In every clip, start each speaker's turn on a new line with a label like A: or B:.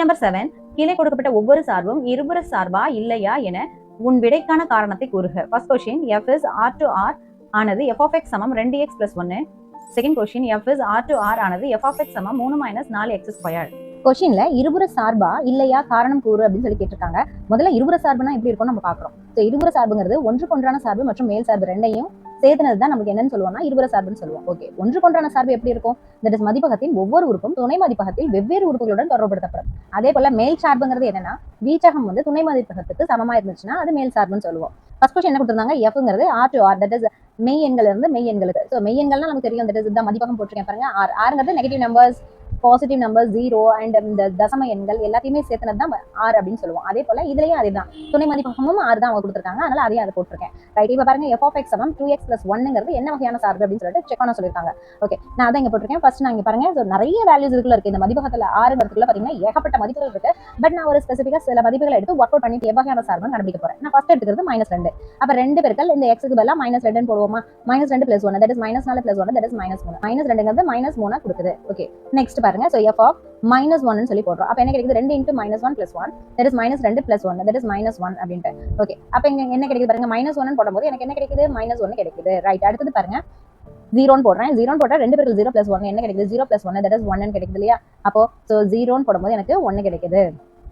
A: Number seven கீழே கொடுக்கப்பட்ட ஒவ்வொரு சார்பும் இருபுற சார்பா இல்லையா என உன் விடைக்கான காரணத்தை கூறுக. First question f is R to R ஆனது எஃப் ஆஃப் எக்ஸ் சமம் ரெண்டு எக்ஸ் பிளஸ் ஒன்னு. Second question f is R to R ஆனது எஃப் ஆஃப் எக்ஸ் சமம் மூணு மைனஸ் நாலு எக்ஸ் ஸ்கொயர்
B: கொஷின்ல இருபுற சார்பா இல்லையா காரணம் கூறு அப்படின்னு சொல்லி கேட்டிருக்காங்க. முதல்ல இருபுற சார்புனா எப்படி இருக்கும்னு நம்ம பாக்குறோம் இருபுற சார்புங்கிறது ஒன்று ஒன்றான சார்பு மற்றும் மேல் சார்பு ரெண்டையும் சேர்த்துனது தான் நமக்கு என்னன்னு சொல்லுவோம்னா இருபுற சார்புன்னு சொல்லுவோம். ஓகே ஒன்று கொன்றான சார்பு எப்படி இருக்கும்? தட் இஸ் மதிப்பகத்தின் ஒவ்வொரு உறுப்பும் துணை மதிப்பகத்தில் வெவ்வேறு உறுப்புகளுடன் தொடர்புபடுத்தப்படும். அதே போல மேல் சார்புங்கிறது என்னன்னா வீச்சகம் வந்து துணை மதிப்பகத்துக்கு சமமா இருந்துச்சுன்னா அது மேல் சார்புன்னு சொல்லுவோம். ஃபர்ஸ்ட் கொஸ்டின் என்ன கொடுத்துருந்தாங்க? எஃப்ங்கிறது R to R that is மெய் எண்கள் இருந்து மெய் எண்களுக்கு. ஸோ மெய் எண்கள்னா நமக்கு தெரியும். தட் இஸ் இந்த மதிப்பகம் போட்டிருக்கேன் பாருங்க. ஆர் ஆறுங்கிறது negative numbers positive number zero and இந்த தசம எண்கள் எல்லாத்தையுமே சேர்த்துனது தான் ஆறு அப்படின்னு சொல்லுவோம். அதே போல இதுலயும் அதே தான் துணை மதிப்பகமும் ஆறு தான் அவங்க கொடுத்துருக்காங்க. அதனால அதையும் அதை போட்டிருக்கேன். ரைட் இப்போ பாருங்க எஃப் ஆஃப் எக்ஸ் சமம் டூ எக்ஸ் பிளஸ் ஒன்னுங்கிறது என்ன வகையான சார்பு அப்படின்னு சொல்லிட்டு செக் பண்ண சொல்லியிருக்காங்க. ஓகே நான் அதை இங்க போட்டிருக்கேன். ஃபர்ஸ்ட் நான் இங்க பாருங்க நிறைய வேல்யூஸ் இருக்குள்ள இருக்கு. இந்த மதிப்பகத்துல வரதுக்குள்ள பாத்தீங்கன்னா ஏகப்பட்ட மதிப்புகள் இருக்கு. பட் நான் ஒரு ஸ்பெசிஃபிக்கா சில மதிப்புகளை எடுத்து ஒர்க் அவுட் பண்ணிட்டு எவ்வகையான சார்பு கண்டுபிடிக்க போறேன். நான் ஃபர்ஸ்ட் எடுத்துக்கிறது மைனஸ் ரெண்டு. அப்ப ரெண்டு பேருக்கு இந்த எக்ஸுக்கு பதிலாக மைனஸ் ரெண்டுன்னு போடுவோமா? மைனஸ் ரெண்டு plus one that is minus நாலு plus one that is minus மூணு. மைனஸ் ரெண்டுங்கிறது மைனஸ் மூணா கொடுக்குது. ஓகே நெக்ஸ்ட் பாருங்க. ஸோ எஃப் ஆஃப் மைனஸ் ஒன்னு சொல்லி போடுறோம். அப்ப என்ன கிடைக்குது? ரெண்டு into minus one plus one that is minus ரெண்டு plus one that is minus one அப்படின்ட்டு. ஓகே அப்ப இங்க என்ன கிடைக்குது பாருங்க? மைனஸ் ஒன்னு போடும்போது எனக்கு என்ன கிடைக்குது? மைனஸ் ஒன்னு கிடைக்குது. ரைட் அடுத்தது பாருங்க. ஜீரோன்னு போடுறேன். ஜீரோன்னு போட்டா ரெண்டு பேருக்கு ஜீரோ பிளஸ் ஒன் என்ன கிடைக்குது? Zero plus one that is ஒன்னு கிடைக்குது இல்லையா? அப்போ ஸோ ஜீரோன்னு போடும்போது எனக்கு ஒன்னு கிடைக்குது.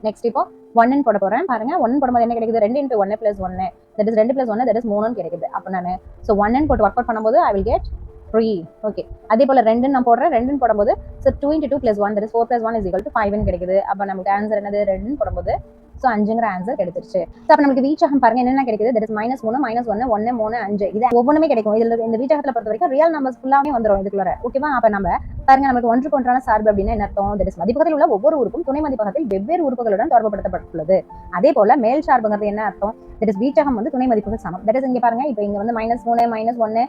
B: நெக்ஸ்ட் இப்போ ஒன்னு போட போறேன். பாருங்க. ஒன்னு போடும்போது என்ன கிடைக்குது? ரெண்டு இன்ட்டு ஒன்னு பிளஸ் ஒன்னு தட் இஸ் ரெண்டு பிளஸ் ஒன்னு தட் இஸ் மூணுன்னு கிடைக்குது. அப்போ நான் ஸோ ஒன்னு போட்டு ஒர்க் அவுட் பண்ணும்போது I will get three okay அதே போல ரெண்டுன்னு நான் போடுறேன். ரெண்டுன்னு போடும்போது so two into two plus one that is four plus one is equal to ஃபைவ்னு கிடைக்குது. அப்போ நமக்கு ஆன்சர் என்னது? ரெண்டுன்னு போடும்போது ஸோ அஞ்சுங்கிற ஆன்சர் கிடைச்சிருச்சு. ஸோ அப்போ நமக்கு வீச்சகம் பாருங்க என்னென்ன கிடைக்குது? தட் இஸ் மைனஸ் மூணு மைனஸ் ஒன்று ஒன்று மூணு அஞ்சு. இது ஒவ்வொன்றுமே கிடைக்கும். இதில் இந்த வீச்சகத்தில் பொறுத்த வரைக்கும் ரியல் நம்பர்ஸ் ஃபுல்லாகவே வந்துடும் இதுக்குள்ள ஓகேவா அப்போ நம்ம பாருங்க நமக்கு ஒன்றுக்கு ஒன்றான சார்பு அப்படின்னா என்ன அர்த்தம்? தட் இஸ் மதிப்பகத்தில் உள்ள ஒவ்வொரு உறுப்பும் துணை மதிப்பகத்தில் வெவ்வேறு உறுப்புகளுடன் தொடர்புபடுத்தப்பட்டுள்ளது. அதே போல மேல் சார்புங்கிறது என்ன அர்த்தம்? தட் இஸ் வீச்சகம் வந்து துணை மதிப்புகள் சமம். தட் இஸ் இங்கே பாருங்க இப்போ இங்க வந்து மைனஸ் மூணு மைனஸ் ஒன்று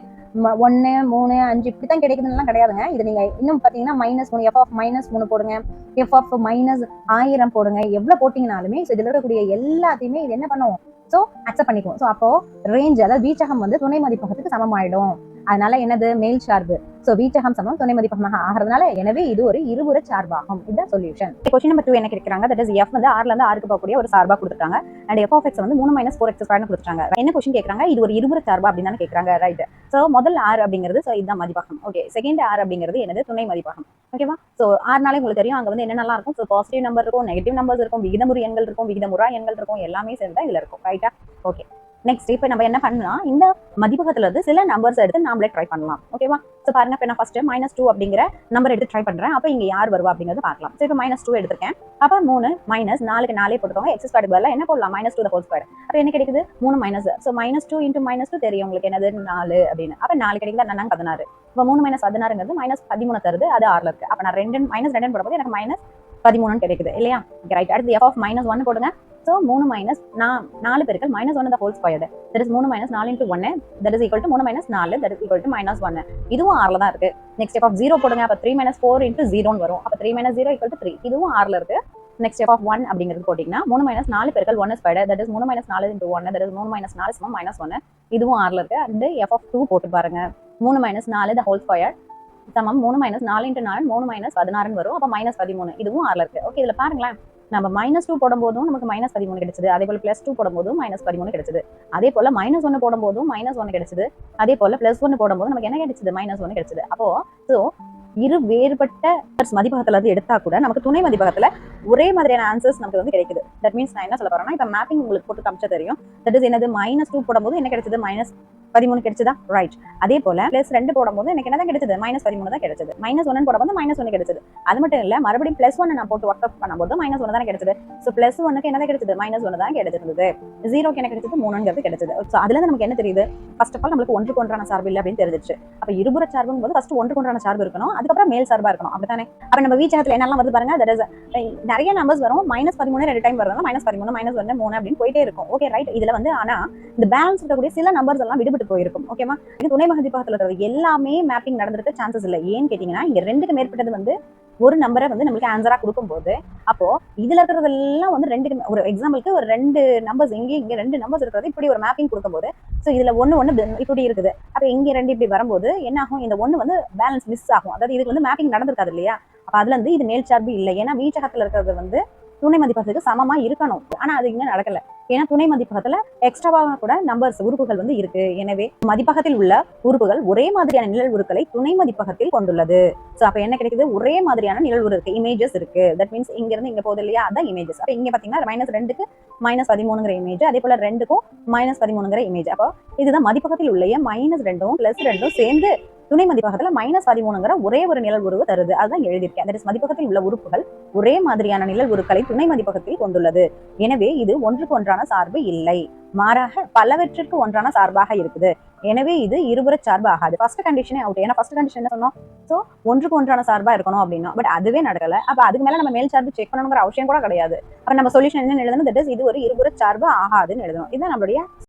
B: ஒன்று மூணு அஞ்சு இப்படி தான் கிடைக்குதுலாம் கிடையாதுங்க. இது நீங்க இன்னும் பார்த்தீங்கன்னா மைனஸ் மூணு எஃப் ஆஃப் மைனஸ் மூணு போடுங்க. எஃப் ஆஃப் மைனஸ் ஆயிரம் போடுங்க. எவ்வளவு போட்டிங்கனாலுமே ஸோ இதில் இருக்கக்கூடிய எல்லாத்தையுமே இது என்ன பண்ணுவோம் ஸோ அக்செப்ட் பண்ணிக்குவோம். ஸோ அப்போ ரேஞ்ச் அதாவது வீச்சகம் வந்து துணை மதிப்பகத்துக்கு சமமாயிடும். அதனால என்னது? மேல் சார்பு. ஸோ வீச்சகம் சமம் துணை மதிப்பகமாக ஆகிறதுனால எனவே இது ஒரு இருபுற சார்பாகும். இதுதான் சொல்யூஷன் கொஸ்டின் நம்பர் டூ என்ன கேட்கிறாங்க? தட் இஸ் எஃப் வந்து ஆறுல இருந்து ஆறுக்கு போகக்கூடிய ஒரு சார்பா கொடுத்துருக்காங்க அண்ட் எஃப் ஆஃப் எக்ஸ் வந்து மூணு மைனஸ் ஃபோர் எக்ஸ் ஸ்கொயர்னு கொடுத்துருக்காங்க என்ன கொஸ்டின் கேட்கறாங்க? இது ஒரு இருபுற சார்பா அப்படின்னு தானே கேட்கறாங்க. ரைட் ஸோ முதல் ஆறு அப்படிங்கிறது ஸோ இதுதான் மதிப்பகம். ஓகே செகண்ட் ஆறு அப்படிங்கிறது என்னது? துணை மதிப்பாகம். ஓகேவா ஸோ ஆறுனாலே உங்களுக்கு தெரியும். அங்கே வந்து என்னென்னலாம் இருக்கும்? ஸோ பாசிட்டிவ் நம்பர் இருக்கும் நெகட்டிவ் நம்பர்ஸ் இருக்கும் விகிதமுறை எண்கள் இருக்கும் விகிதமுறா எண்கள் இருக்கும் எல்லாமே சேர்ந்தா இதில் இருக்கும். ரைட்டா ஓகே நெக்ஸ்ட் இப்போ நம்ம என்ன பண்ணலாம்? இந்த மதிப்பகத்துல இருந்து சில நம்பர்ஸ் எடுத்து நாமளே ட்ரை பண்ணலாம். ஓகேவா ஸோ பாருங்க இப்போ நான் ஃபர்ஸ்ட் மைனஸ் டூ அப்படிங்கிற நம்பர் எடுத்து ட்ரை பண்றேன். அப்போ இங்க யார் வருவா அப்படிங்கிறது பார்க்கலாம். ஸோ இப்போ மைனஸ் டூ எடுத்திருக்கேன். அப்போ மூணு மைனஸ் நாலுக்கு நாலே போட்டுக்கோங்க. எக்ஸ் ஸ்கொயர் பதிலாக என்ன போடலாம்? மைனஸ் டூ ஹோல் ஸ்கொயர் அப்போ என்ன கிடைக்குது? மூணு minus so minus two into minus two தெரியும் உங்களுக்கு. என்னது? நாலு அப்படின்னு. அப்போ நாலு கிடைக்குது. நான் பதினாறு. இப்போ மூணு மைனஸ் பதினாறுங்கிறது மைனஸ் பதிமூணு தருது. அது ஆறுல இருக்கு. அப்போ நான் ரெண்டு மைனஸ் ரெண்டு போடும்போது எனக்கு மைனஸ் பதிமூணுன்னு கிடைக்குது. இல்லையா? ரைட் அடுத்து எஃப் ஆஃப் மைனஸ் ஒன் போடுங்க. ஸோ மூணு மைனஸ் நான் நாலு பேருக்கு minus one whole squared that is மூணு மைனஸ் நாலு இன்ட்டு ஒன்று தட் இஸ் ஈக்குவல் டு மூணு மைனஸ் நாலு that is equal to minus ஒன்று இதுவும் ஆறில் தான் இருக்கு. நெக்ஸ்ட் ஸ்டெப் ஆஃப் ஜீரோ போடுங்க. அப்போ த்ரீ மைனஸ் ஃபோர் இன்ட்டு ஜீரோன்னு வரும். அப்போ three minus zero equal to three இதுவும் ஆறில் இருக்கு. நெக்ஸ்ட் ஸ்டெப் ஆஃப் ஒன் அப்படிங்கிறது போட்டிங்கன்னா மூணு மைனஸ் நாலு பெருக்கள் ஒன் ஸ்கொயர் தட் இஸ் மூணு மைனஸ் நாலு இன்ட்டு ஒன் தட் இஸ் மூணு மைனஸ் நாலு சும்மா மைனஸ் ஒன்று இதுவும் ஆறில் இருக்கு. அண்ட் எஃப் ஆஃப் டூ போட்டு பாருங்க. மூணு மைனஸ் நாலு த ஹோல் ஸ்கொயர் சமம். மூணு மைனஸ் நாலு இன்ட்டு நாலு மூணு மைனஸ் பதினாறுன்னு வரும். அப்போ மைனஸ் பதிமூணு. இதுவும் ஆறில் இருக்கு. ஓகே இதில் பாருங்களேன். நம்ம மைனஸ் டூ போடும்போதும் நமக்கு மைனஸ் பதிமூணு கிடைச்சது. அதே போல பிளஸ் டூ போடும்போதும் மைனஸ் பதிமூணு கிடைச்சது. அதே போல மைனஸ் ஒன்று போடும்போதும் மைனஸ் ஒன்று கிடைச்சது. அதே போல பிளஸ் ஒன்று போடும்போது நமக்கு என்ன கிடைச்சது? மைனஸ் ஒன்று கிடைச்சது. அப்போ ஸோ இரு வேறுபட்ட மதிப்பகத்துல இருந்து எடுத்தா கூட நமக்கு துணை மதிப்பகத்துல ஒரே மாதிரியான ஆன்சர்ஸ் நமக்கு வந்து கிடைக்குது. தட் மீன்ஸ் நான் என்ன சொல்ல போறேன்னா இப்போ மேப்பிங் உங்களுக்கு போட்டு காமிச்சா தெரியும். தட் இஸ் என்னது? மைனஸ் டூ போடும்போது என்ன கிடைச்சது? மைனஸ் பதிமூணு கிடைச்சதா? ரைட் அதே போல பிளஸ் ரெண்டு போடும்போது எனக்கு என்ன தான் கிடைச்சது? மைனஸ் பதிமூணு தான் கிடைச்சது. மைனஸ் ஒன்னு போடும்போது மைனஸ் ஒன்று கிடைச்சது. அது மட்டும் இல்ல மறுபடியும் பிளஸ் ஒன்று நான் போட்டு ஒர்க் அவுட் பண்ணும்போது மைனஸ் ஒன்று தான் கிடைச்சது? ஸோ பிளஸ் ஒன்னுக்கு என்ன கிடைச்சது? மைனஸ் ஒன்று தான் கிடைச்சிருந்தது. ஜீரோக்கு என்ன கிடைச்சது? மூணுங்கிறது கிடைச்சது. ஸோ அதுல இருந்து நமக்கு என்ன தெரியுது? ஃபர்ஸ்ட் ஆஃப் ஆல் நம்மளுக்கு ஒன்றுக்கு ஒன்றான சார்பு இல்லை அப்படின்னு தெரிஞ்சிச்சு அப்ப இருபுற சார்பும் போது ஃபர்ஸ்ட் ஒன்றுக்கு ஒன்றான சார்பு இருக்கணும். அதுக்கப்புறம் மேல் சார்பா இருக்கணும். அப்படித்தானே? அப்ப நம்ம வீச்சகத்துல என்னெல்லாம் வருது பாருங்க தட் இஸ் நிறைய நம்பர்ஸ் வரும். மைனஸ் பதிமூணு ரெண்டு டைம் வரதுனால மைனஸ் பதிமூணு மைனஸ் ஒன்று மூணு அப்படின்னு போயிட்டே இருக்கும். ஓகே ரைட் இதுல வந்து ஆனா இந்த பேலன்ஸ் இருக்கக்கூடிய சில நம்பர்ஸ் எல்லாம் விடுபட்டு போயிருக்கும். ஓகேமா இது துணை மதிப்பகத்தில் இருக்கிறது எல்லாமே மேப்பிங் நடந்திருக்க சான்சஸ் இல்லை. ஏன்னு கேட்டீங்கன்னா இங்க ரெண்டுக்கு மேற்பட்டது வந்து ஒரு நம்பரை வந்து நம்மளுக்கு ஆன்சரா கொடுக்கும்போது அப்போ இதுல இருக்கிறதெல்லாம் வந்து ரெண்டு ஒரு எக்ஸாம்பிளுக்கு ஒரு ரெண்டு நம்பர்ஸ் இங்கே இங்க ரெண்டு நம்பர்ஸ் இருக்கிறது இப்படி ஒரு மேப்பிங் கொடுக்கும்போது ஸோ இதுல ஒன்று ஒன்று இப்படி இருக்குது. அப்போ இங்கே ரெண்டு இப்படி வரும்போது என்ன ஆகும்? இந்த ஒன்று வந்து பேலன்ஸ் மிஸ் ஆகும். அதாவது இதுக்கு வந்து மேப்பிங் நடந்திருக்காது இல்லையா? அப்போ அதுல இருந்து இது மேல் சார்பு இல்லை. ஏன்னா வீச்சகத்தில் இருக்கிறது வந்து
A: துணை மதிப்பகத்துக்கு சமமா இருக்கணும். ஆனா அது இன்னும் நடக்கல. ஏன்னா துணை மதிப்பகத்துல எக்ஸ்ட்ராவாக கூட நம்பர்ஸ் உறுப்புகள் வந்து இருக்கு. எனவே மதிப்பகத்தில் உள்ள உறுப்புகள் ஒரே மாதிரியான நிழல் உருக்களை துணை மதிப்பகத்தில் கொண்டுள்ளது. சோ அப்ப என்ன கிடைக்குது? ஒரே மாதிரியான நிழல் உரு இருக்கு இமேஜஸ் இருக்கு. தட் மீன்ஸ் இங்க இருந்து இங்க போகுது இல்லையா? அதான் இமேஜஸ் அப்ப இங்க பாத்தீங்கன்னா மைனஸ் ரெண்டுக்கு மைனஸ் பதிமூணுங்கிற இமேஜ் அதே போல ரெண்டுக்கும் மைனஸ் பதிமூணுங்கிற இமேஜ் அப்போ இதுதான் மதிப்பகத்தில் உள்ள மைனஸ் ரெண்டும் பிளஸ் ரெண்டும் சேர்ந்து துணை மதிப்பகத்துல மைனஸ் பதிமூணுங்கிற ஒரே ஒரு நிழல் உருவு தருது. அதுதான் எழுதியிருக்கேன். தட் இஸ் மதிப்பகத்தில் உள்ள உறுப்புகள் ஒரே மாதிரியான நிழல் உருக்களை துணை மதிப்பகத்தில் கொண்டுள்ளது. எனவே இது ஒன்றுக்கு ஒன்றான சார்பு இல்லை. மாறாக பலவற்றிற்கு ஒன்றான சார்பாக இருக்குது. எனவே இது இருபுற சார்பு ஆகாது. ஃபர்ஸ்ட் கண்டிஷனே அவுட் ஏன்னா ஃபர்ஸ்ட் கண்டிஷன் என்ன சொன்னோம்? ஸோ ஒன்றுக்கு ஒன்றான சார்பா இருக்கணும் அப்படின்னா பட் அதுவே நடக்கல. அப்ப அதுக்கு மேல நம்ம மேல் சார்பு செக் பண்ணணுங்கிற அவசியம் கூட கிடையாது. அப்ப நம்ம சொல்யூஷன் என்ன எழுதணும்? தட் இஸ் இது ஒரு இருபுற சார்பு ஆகாதுன்னு எழுதணும். இதுதான் நம்மளுடைய